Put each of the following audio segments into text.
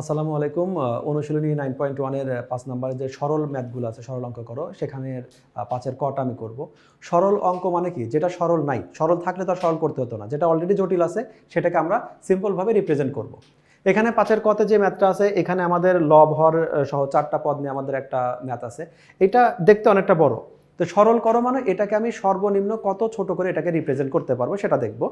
আসসালামু আলাইকুম অনুশীলনী নাইন পয়েন্ট ওয়ানের পাঁচ নম্বরের যে সরল ম্যাথগুলো আছে, সরল অঙ্ক করো সেখানে পাঁচের কটা আমি করব। সরল অঙ্ক মানে কি? যেটা সরল নাই, সরল থাকলে তো সরল করতে হতো না। যেটা অলরেডি জটিল আছে, সেটাকে আমরা সিম্পলভাবে রিপ্রেজেন্ট করব। এখানে পাঁচের কতে যে ম্যাথটা আছে, এখানে আমাদের লব হর সহ চারটা পদ নিয়ে আমাদের একটা ম্যাথ আছে। এটা দেখতে অনেকটা বড়। তো সরল করো মানে এটাকে আমি সর্বনিম্ন কত ছোট করে এটাকে রিপ্রেজেন্ট করতে পারব সেটা দেখব।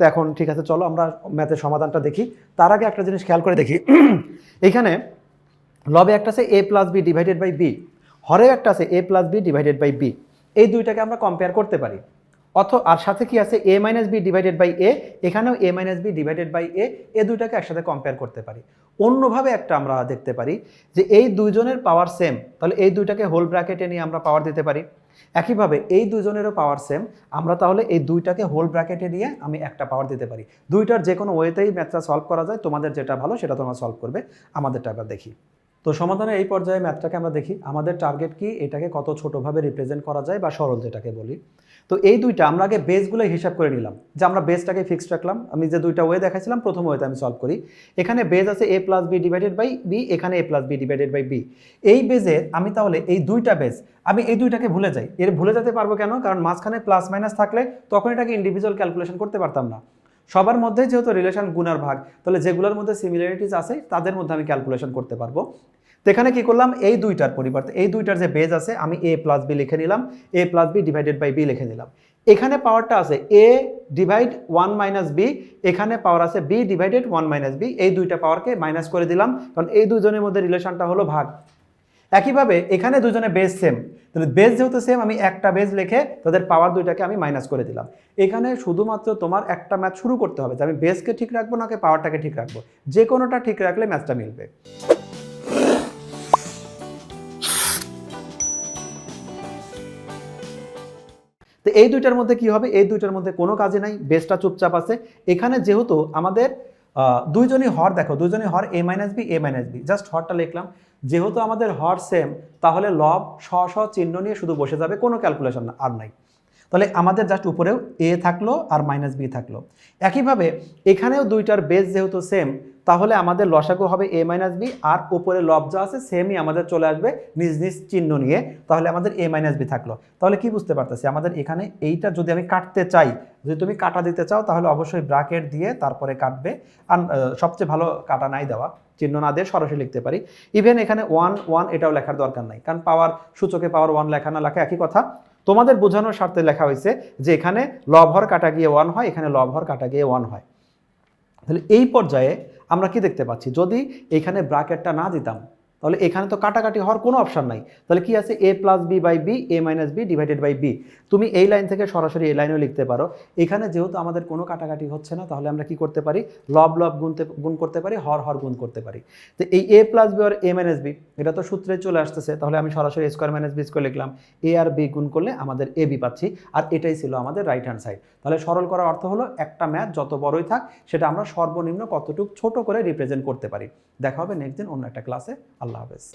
তো এখন ঠিক আছে, চলো আমরা ম্যাথের সমাধানটা দেখি। তার আগে একটা জিনিস খেয়াল করে দেখি। এখানে লবে একটা আছে A plus B divided by B হরে একটা আছে A plus B divided by B এই দুইটাকে আমরা কম্পেয়ার করতে পারি। অথ, আর সাথে কি আছে? A minus B divided by A এখানেও A minus B divided by A এ দুইটাকে একসাথে কম্পেয়ার করতে পারি। অন্যভাবে একটা আমরা দেখতে পারি যে এই দুইজনের পাওয়ার সেম তাহলে এই দুইটাকে হোল ব্র্যাকেটে নিয়ে আমরা পাওয়ার দিতে পারি। একইভাবে এই দুজনেরও পাওয়ার সেম আমরা তাহলে এই দুইটাকে হোল ব্র্যাকেটে নিয়ে আমি একটা পাওয়ার দিতে পারি। দুইটার যে কোনো ওয়েতেই ম্যাথটা সলভ করা যায়, তোমাদের যেটা ভালো সেটা তোমরা সলভ করবে। আমাদেরটা এবার দেখি। তো সমাধানের এই পর্যায়ে ম্যাথটাকে আমরা দেখি। আমাদের টার্গেট কি? এটাকে কত ছোটোভাবে রিপ্রেজেন্ট করা যায় বা সরল যেটাকে বলি। তো এই দুইটা আমরা আগে বেসগুলো হিসাব করে নিলাম। যে আমরা বেসটাকে ফিক্সড রাখলাম। আমি যে দুইটা ওয়ে দেখাইছিলাম, প্রথম ওয়েতে আমি সলভ করি। এখানে বেজ আছে A plus B divided by B এখানে A plus B divided by B এই বেজের আমি তাহলে এই দুইটা বেজ আমি এই দুইটাকে ভুলে যাই। এর ভুলে যেতে পারব কেন? কারণ মাঝখানে প্লাস মাইনাস থাকলে তখন এটাকে ইন্ডিভিজুয়াল ক্যালকুলেশন করতে পারতাম না। সবার মধ্যে যেহেতু রিলেশন গুণার ভাগ, তাহলে যেগুলোর মধ্যে সিমিলারিটিস আছে, তাদের মধ্যে আমি ক্যালকুলেশন করতে পারব। এখানে কি করলাম? এই দুইটার পরিবর্তে, এই দুইটার যে বেজ আছে, আমি এ প্লাস বি লিখে নিলাম। A plus B divided by B লিখে নিলাম। এখানে পাওয়ারটা আছে A divide one minus B এখানে পাওয়ার আছে B divided one minus B এই দুইটা পাওয়ারকে মাইনাস করে দিলাম। কারণ এই দুজনের মধ্যে রিলেশনটা হলো ভাগ। একইভাবে এখানে দুজনে বেজ সেম তাহলে বেজ যেহেতু সেম আমি একটা বেজ লিখে তাদের পাওয়ার দুইটাকে আমি মাইনাস করে দিলাম। এখানে শুধুমাত্র তোমার একটা ম্যাথ শুরু করতে হবে যে আমি বেসকে ঠিক রাখব নাকি পাওয়ারটাকে ঠিক রাখব। যে কোনোটা ঠিক রাখলে ম্যাথটা মিলবে। তো এই দুইটার মধ্যে কি হবে? এই দুইটার মধ্যে কোনো কাজে নাই বেসটা চুপচাপ আছে। এখানে যেহেতু আমাদের দুইজনই হর, দেখো, দুইজনই হর A minus B A minus B just হরটা লিখলাম। যেহেতু আমাদের হর সেম, তাহলে লব স স চিহ্ন নিয়ে শুধু বসে যাবে, কোনো ক্যালকুলেশন আর নাই। তাহলে আমাদের জাস্ট উপরেও এ থাকল আর মাইনাস বি থাকল। একইভাবে এখানেও দুইটার বেস যেহেতু সেম তাহলে আমাদের লসাগু হবে এ মাইনাস বি আর উপরে লব যা আছে সেমই আমাদের চলে আসবে নিজ নিজ চিহ্ন নিয়ে। তাহলে আমাদের এ মাইনাস বি থাকল। তাহলে কি বুঝতে পারতেছি? আমাদের এখানে এইটা যদি আমি কাটতে চাই, যদি তুমি কাটা দিতে চাও, তাহলে অবশ্যই ব্রাকেট দিয়ে তারপরে কাটবে। আর সবচেয়ে ভালো কাটা নাই দেওয়া, চিহ্ন না দিয়ে সরাসরি লিখতে পারি। ইভেন এখানে ওয়ান ওয়ান এটাও লেখার দরকার নাই, কারণ পাওয়ার সূচকে পাওয়ার ওয়ান লেখা না লেখা একই কথা। তোমাদের বোঝানোর স্বার্থে লেখা হয়েছে যে এখানে লভর কাটা গিয়ে ওয়ান হয়, এখানে লভর কাটা গিয়ে ওয়ান হয়। তাহলে এই পর্যায়ে আমরা কি দেখতে পাচ্ছি? যদি এখানে ব্রাকেটটা না দিতাম তাহলে এখানে তো কাটাকাটি হওয়ার কোনো অপশন নাই। তাহলে কি আছে? A plus B by B A minus B divided by B তুমি এই লাইন থেকে সরাসরি এই লাইনেও লিখতে পারো। এখানে যেহেতু আমাদের কোনো কাটাকাটি হচ্ছে না, তাহলে আমরা কি করতে পারি? লব লব গুনতে, গুণ করতে পারি, হর হর গুণ করতে পারি। তো এই এ প্লাস বি আর এ মাইনাস বি এটা তো সূত্রে চলে আসতেছে, তাহলে আমি সরাসরি স্কোয়ার মাইনাস বি স্কোয়ার লিখলাম। এ আর বি গুণ করলে আমাদের এ বি পাচ্ছি, আর এটাই ছিল আমাদের রাইট হ্যান্ড সাইড তাহলে সরল করার অর্থ হলো, একটা ম্যাথ যত বড়ই থাক, সেটা আমরা সর্বনিম্ন কতটুকু ছোট করে রিপ্রেজেন্ট করতে পারি। দেখা হবে নেক্সট দিন অন্য একটা ক্লাসে আল্লাহ হাফেজ।